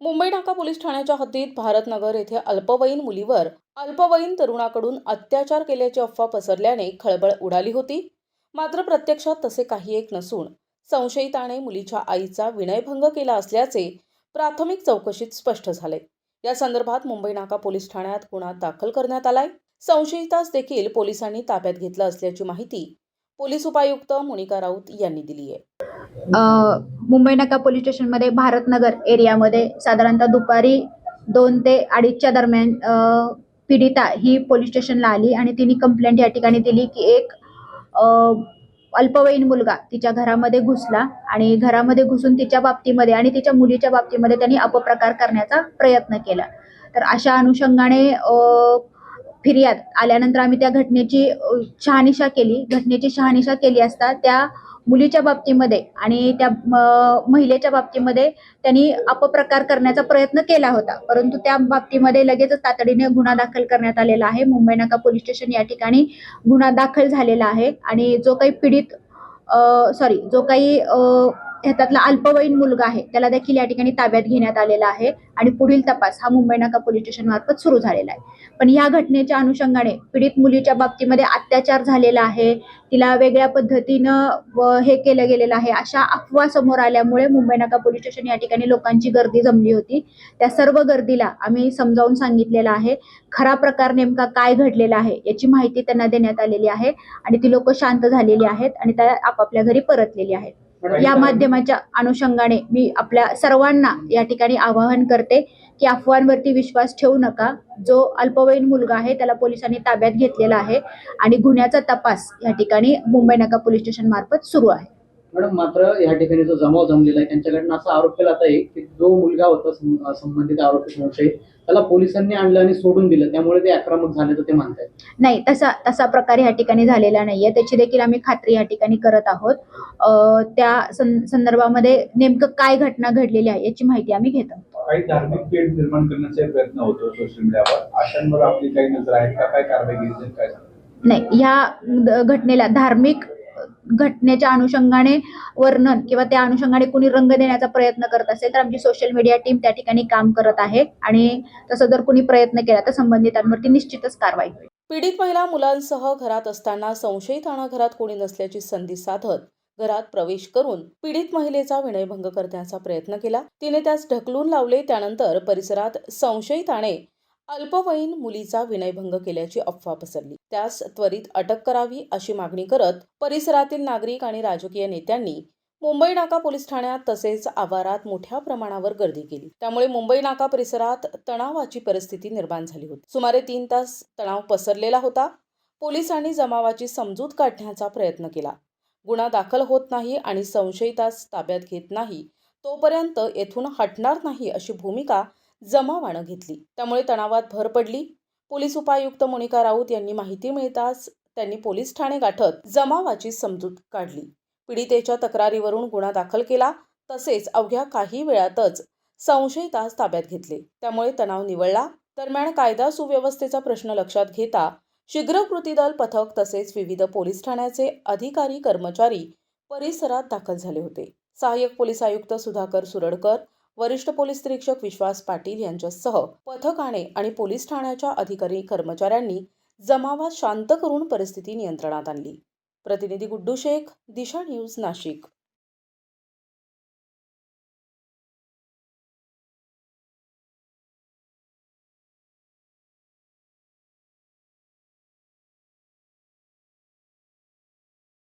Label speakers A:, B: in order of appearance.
A: मुंबई नाका पोलीस ठाण्याच्या हद्दीत भारतनगर येथे अल्पवयीन मुलीवर अल्पवयीन तरुणाकडून अत्याचार केल्याची अफवा पसरल्याने खळबळ उडाली होती. मात्र प्रत्यक्षात तसे काही एक नसून संशयिताने मुलीच्या आईचा विनयभंग केला असल्याचे प्राथमिक चौकशीत स्पष्ट झाले. या संदर्भात मुंबई नाका पोलीस ठाण्यात गुन्हा दाखल करण्यात आलाय. संशयितास देखील पोलिसांनी ताब्यात घेतलं असल्याची माहिती पोलीस उपायुक्त मुनिका राऊत यांनी दिली आहे
B: मुंबई नाका पोलीस स्टेशनमध्ये भारतनगर एरियामध्ये साधारणतः दुपारी दोन ते अडीचच्या दरम्यान पीडिता ही पोलीस स्टेशनला आली आणि तिने कंप्लेंट या ठिकाणी दिली की एक अल्पवयीन मुलगा तिच्या घरामध्ये घुसला आणि घरामध्ये घुसून तिच्या बाबतीमध्ये आणि तिच्या मुलीच्या बाबतीमध्ये त्यांनी अपप्रकार करण्याचा प्रयत्न केला. तर अशा अनुषंगाने फिर्याद आल्यानंतर आम्ही त्या घटनेची शहानिशा केली. घटनेची शहानिशा केली असता त्या मुलीच्या बाबतीमध्ये आणि त्या महिलेच्या बाबतीमध्ये त्यांनी अपप्रकार करण्याचा प्रयत्न केला होता. परंतु त्या बाबतीमध्ये लगेचच तातडीने गुन्हा दाखल करण्यात आलेला आहे. मुंबई नाका पोलीस स्टेशन या ठिकाणी गुन्हा दाखल झालेला आहे. आणि जो काही पीडित सॉरी जो काही ह्यातला अल्पवयीन मुलगा आहे त्याला देखील या ठिकाणी ताब्यात घेण्यात आलेला आहे आणि पुढील तपास हा मुंबई नाका पोलीस स्टेशन मार्फत सुरू झालेला आहे. पण या घटनेच्या अनुषंगाने पीडित मुलीच्या बाबतीमध्ये अत्याचार झालेला आहे तिला वेगळ्या पद्धतीनं हे केलं गेलेलं आहे अशा अफवा समोर आल्यामुळे मुंबई नाका पोलीस स्टेशन या ठिकाणी लोकांची गर्दी जमली होती. त्या सर्व गर्दीला आम्ही समजावून सांगितलेलं आहे खरा प्रकार नेमका काय घडलेला आहे याची माहिती त्यांना देण्यात आलेली आहे आणि ती लोक शांत झालेली आहेत आणि त्या आपापल्या घरी परतलेली आहेत. या माध्यमाच्या अनुषंगाने मी आपल्या सर्वांना या ठिकाणी आवाहन करते की अफवांवरती विश्वास ठेवू नका. जो अल्पवयीन मुलगा आहे त्याला पोलिसांनी ताब्यात घेतलेला आहे आणि गुन्ह्याचा तपास या ठिकाणी मुंबई नाका पोलीस स्टेशन मार्फत सुरू आहे.
C: मॅडम मात्र या ठिकाणी जो जमाव जमलेला आहे त्यांच्याकडनं असा आरोप केला जात आहे की जो मुलगा होता संबंधित आरोपी संशयी त्याला पोलिसांनी आणलं आणि सोडून दिलं. त्यामुळे ते आक्रमक झाल्याचं ते म्हणतायत
B: नाही तसा तसा प्रकार या ठिकाणी झालेला नाहीये. त्याची देखील आम्ही खात्री या ठिकाणी करत आहोत. अं, त्या संदर्भामध्ये नेमकं काय घटना घडलेली आहे याची माहिती आम्ही घेत आहोत.
D: काही धार्मिक पेठ निर्माण करण्याचा प्रयत्न होतो सोशल मीडियावर अशांवर आपली काही नजर आहे का? काय कारवाई जाईल? काय?
B: नाही ह्या घटनेला धार्मिक घटनेच्या अनुषंगाने वर्णन किंवा त्या अनुषंगाने कुणी रंग देण्याचा प्रयत्न करत असेल तर आमची सोशल मीडिया टीम त्या ठिकाणी काम करत आहे. आणि तसं जर कुणी प्रयत्न केला तर संबंधितांवरती निश्चितच कारवाई होईल.
A: पीडित महिला मुलांसह घरात असताना संशयितांना घरात कोणी नसल्याची संधी साधत घरात प्रवेश करून पीडित महिलेचा विनयभंग करण्याचा प्रयत्न केला. तिने त्यास ढकलून लावले त्यानंतर परिसरात संशयिताने अल्पवयीन मुलीचा विनयभंग केल्याची अफवा पसरली. त्यास त्वरित अटक करावी अशी मागणी करत परिसरातील नागरिक आणि राजकीय नेत्यांनी मुंबई नाका पोलीस ठाण्यात तसेच आवारात मोठ्या प्रमाणावर गर्दी केली. त्यामुळे मुंबई नाका परिसरात तणावाची परिस्थिती निर्माण झाली होती. सुमारे तीन तास तणाव पसरलेला होता. पोलिसांनी जमावाची समजूत काढण्याचा प्रयत्न केला. गुन्हा दाखल होत नाही आणि संशयितास ताब्यात घेत नाही तोपर्यंत येथून हटणार नाही अशी भूमिका जमावानं घेतली. त्यामुळे तणावात भर पडली. पोलीस उपायुक्त मोनिका राऊत यांनी माहिती मिळताच त्यांनी पोलीस ठाणे गाठत जमावाची समजूत काढली. पीडितेच्या तक्रारीवरून गुन्हा दाखल केला. तसेच अवघ्या काही वेळातच संशयितास ताब्यात घेतले. त्यामुळे तणाव निवळला. दरम्यान कायदा सुव्यवस्थेचा प्रश्न लक्षात घेता शीघ्र कृती दल पथक तसेच विविध पोलीस ठाण्याचे अधिकारी कर्मचारी परिसरात दाखल झाले होते. सहाय्यक पोलीस आयुक्त सुधाकर सुरडकर वरिष्ठ पोलीस निरीक्षक विश्वास पाटील यांच्यासह पथकाने आणि पोलीस ठाण्याच्या अधिकारी कर्मचाऱ्यांनी जमावात शांत करून परिस्थिती नियंत्रणात आणली. प्रतिनिधी गुड्डू शेख दिशा न्यूज नाशिक.